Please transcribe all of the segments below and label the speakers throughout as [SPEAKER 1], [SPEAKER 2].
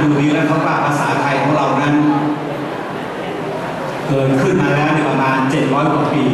[SPEAKER 1] อยู่ดีนะครับว่าภาษาไทย
[SPEAKER 2] ของเรานั้นเกิดขึ้นมาแล้
[SPEAKER 1] วในประมาณ 700 กว่าปี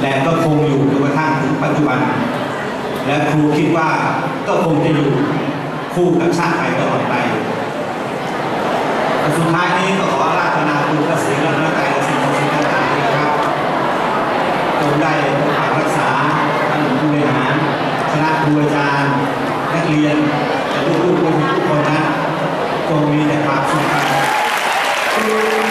[SPEAKER 1] และก็คงอยู่จนกระทั่งถึงปัจจุบัน และครูคิดว่าก็คงจะอยู่คู่กับชาติไทยตลอดไปสุดท้ายนี้ก็ขอราธนาคุณพระศรีรัตนตรัยและสิ่งศักดิ์สิทธิ์ต่างๆนะครับจงได้รักษาท่านผู้บริหารคณะครูอาจารย์ เรียนและลูกๆทุกคนนะคงมีแต่ความสุขครับ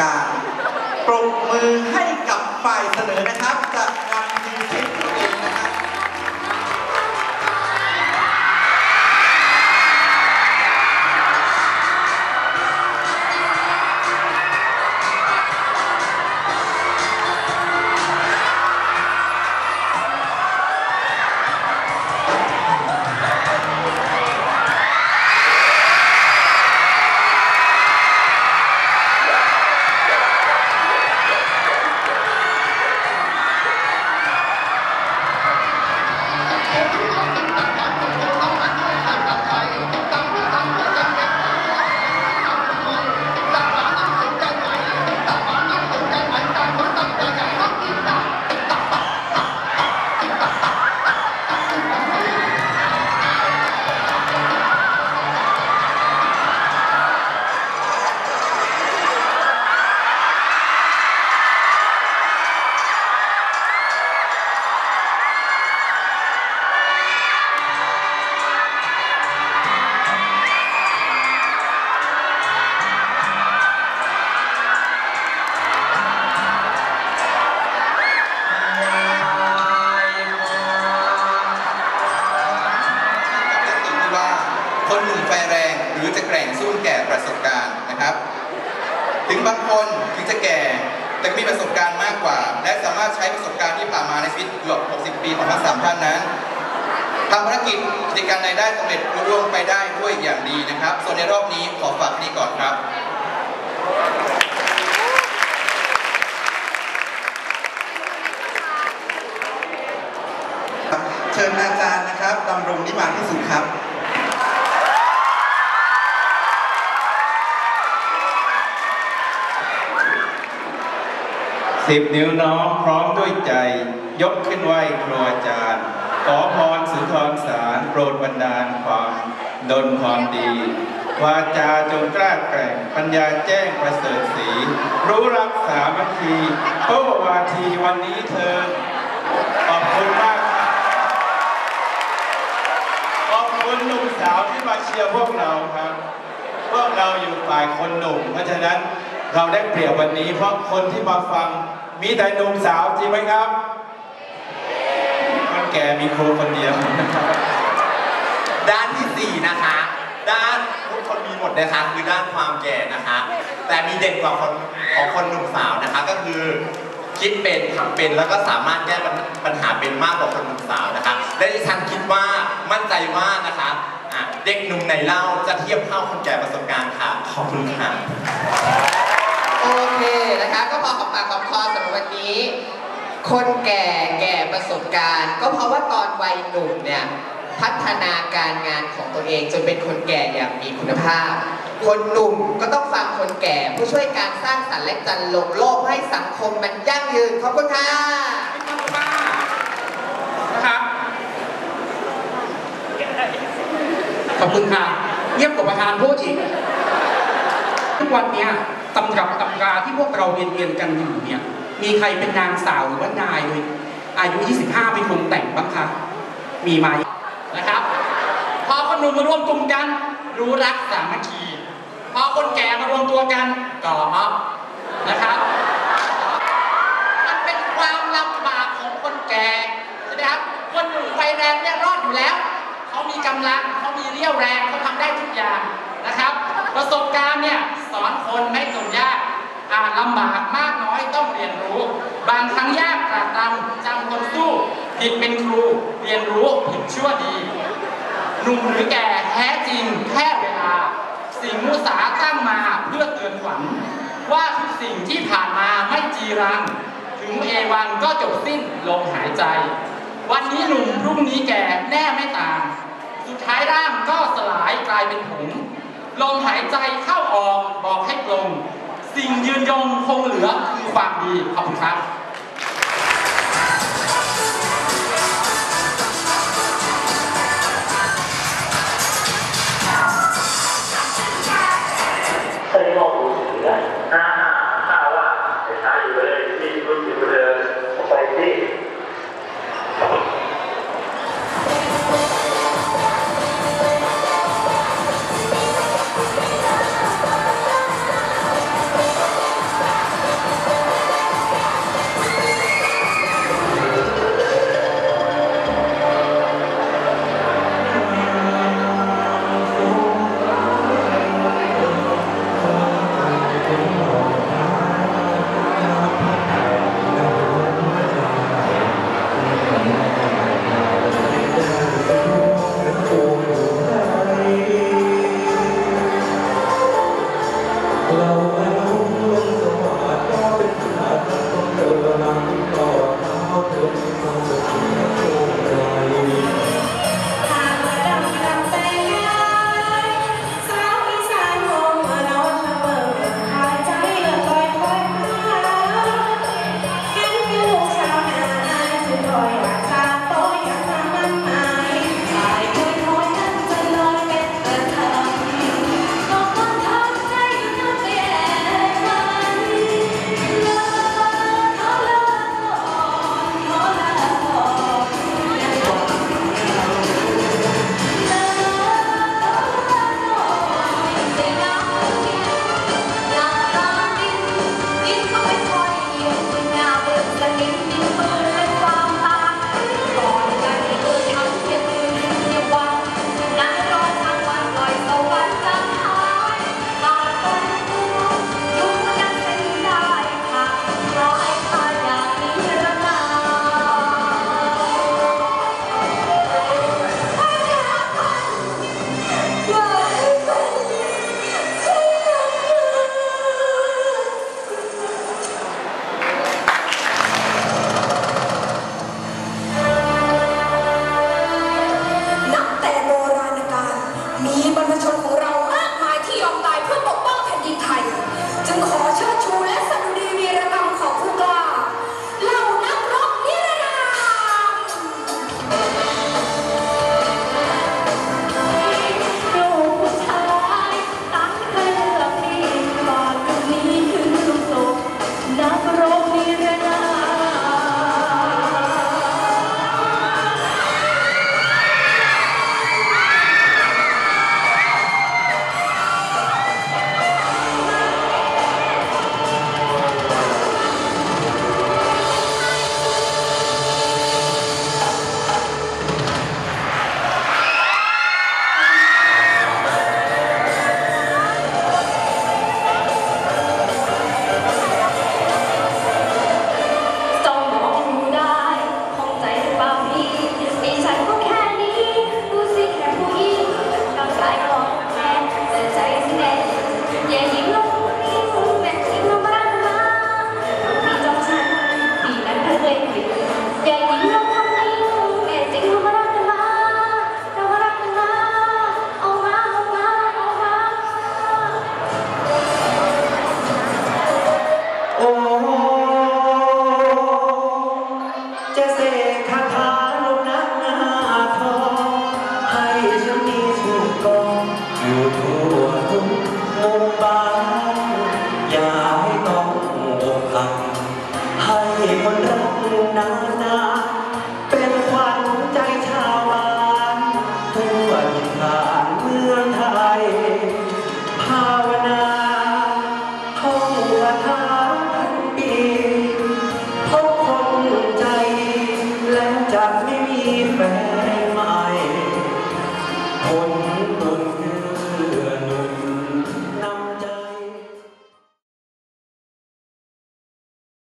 [SPEAKER 3] ก่ประ
[SPEAKER 4] สบการ
[SPEAKER 5] ปรบมือให้กับฝ่ายเสนอนะครับ คนหนุ่มไฟแรง หรือจะแกร่งสู้แก่ประสบการณ์นะครับ ถึงบางคนถึงจะแก่แต่มีประสบการณ์มากกว่า และสามารถใช้ประสบการณ์ที่ผ่านมาในชีวิตเกือบ 60 ปีของทั้งสามท่านนั้นทำภารกิจกิจการใดได้สำเร็จรุ่ร่วงไปได้ด้วยอย่างดีนะครับ ส่วนในรอบนี้ขอฝากที่นี่ก่อนครับเชิญอาจารย์นะครับดำรงนิมานที่สุดครับ
[SPEAKER 6] สิบนิ้วน้องพร้อมด้วยใจ ยกขึ้นไหวครูอาจารย์ ขอพรสุนทรสารโปรดบันดาลความดลความดี วาจาจงกล้าแกร่ง ปัญญาแจ้งประเสริฐสี รู้รักสามัคคีโอ้วาทีวันนี้เธอ ขอบคุณมากขอบคุณหนุ่มสาวที่มาเชียร์พวกเราครับ พวกเราอยู่ฝ่ายคนหนุ่มเพราะฉะนั้น เราได้เปรียบวันนี้เพราะคนที่มาฟังมีแต่หนุ่มสาวจริงไหมครับคนแก่มีครูคนเดียวนะครับ
[SPEAKER 7] ด้านที่ 4 นะคะ ด้านทุกคนมีหมดนะคะคือด้านความแก่นะคะ แต่มีเด่นกว่าคนของคนหนุ่มสาวนะคะก็คือคิดเป็นทำเป็นแล้วก็สามารถแก้ปัญปัญหาเป็นมากกว่าคนหนุ่มสาวนะคะ และดิฉันคิดว่ามั่นใจมากนะคะอะเด็กหนุ่มในเล่าจะเทียบเท่าคนแก่ประสบการณ์ค่ะ ขอบคุณค่ะ
[SPEAKER 8] คนแก่แก่ประสบการณ์ ก็เพราะว่าตอนวัยหนุ่มเนี่ยพัฒนาการงานของตัวเองจนเป็นคนแก่อย่างมีคุณภาพ คนหนุ่มก็ต้องฟังคนแก่ผู้ช่วยการสร้างสรรค์และจันลงโลกให้สังคมมันยั่งยืนขอบคุณค่ะ
[SPEAKER 9] นะครับขอบคุณค่ะเยี่ยมกว่าประธานพูดอีกทุกวันเนี้ยตำรับตำราที่พวกเราเรียนเรียนกันอยู่เนี่ย มีใครเป็นนางสาวหรือว่านายเลยอายุ 25 เป็นคนแต่งบ้างคะมีไหมนะครับ พอคนหนุ่มมารวมกลุ่มกัน รู้รักสามัคคีพอคนแก่มารวมตัวกันก่อม็อบนะครับ มันเป็นความลำบากของคนแก่นะครับคนหนุ่มไฟแรงเนี่ยรอดอยู่แล้ว เขามีกำลังเขามีเรี่ยวแรงเขาทำได้ทุกอย่างนะครับ ประสบการณ์เนี่ยสอนคนไม่จนยากอ่านลำบากมาก อยต้องเรียนรู้ บางครั้งยากตรากตำจำคนสู้ผิดเป็นครู เรียนรู้ผิดชั่วดีหนุ่มหรือแก่แท้จริงแค่เวลา สิ่งมุสาตั้งมาเพื่อเตือนขวัญว่าทุกสิ่งที่ผ่านมาไม่จีรัง ถึงเอวังก็จบสิ้นลมหายใจ วันนี้หนุ่มพรุ่งนี้แก่แน่ไม่ต่าง สุดท้ายร่างก็สลายกลายเป็นผงลมหายใจเข้าออกบอกให้ปลง สิ่งยืนยงคงเหลือคือความดีขอบคุณครับ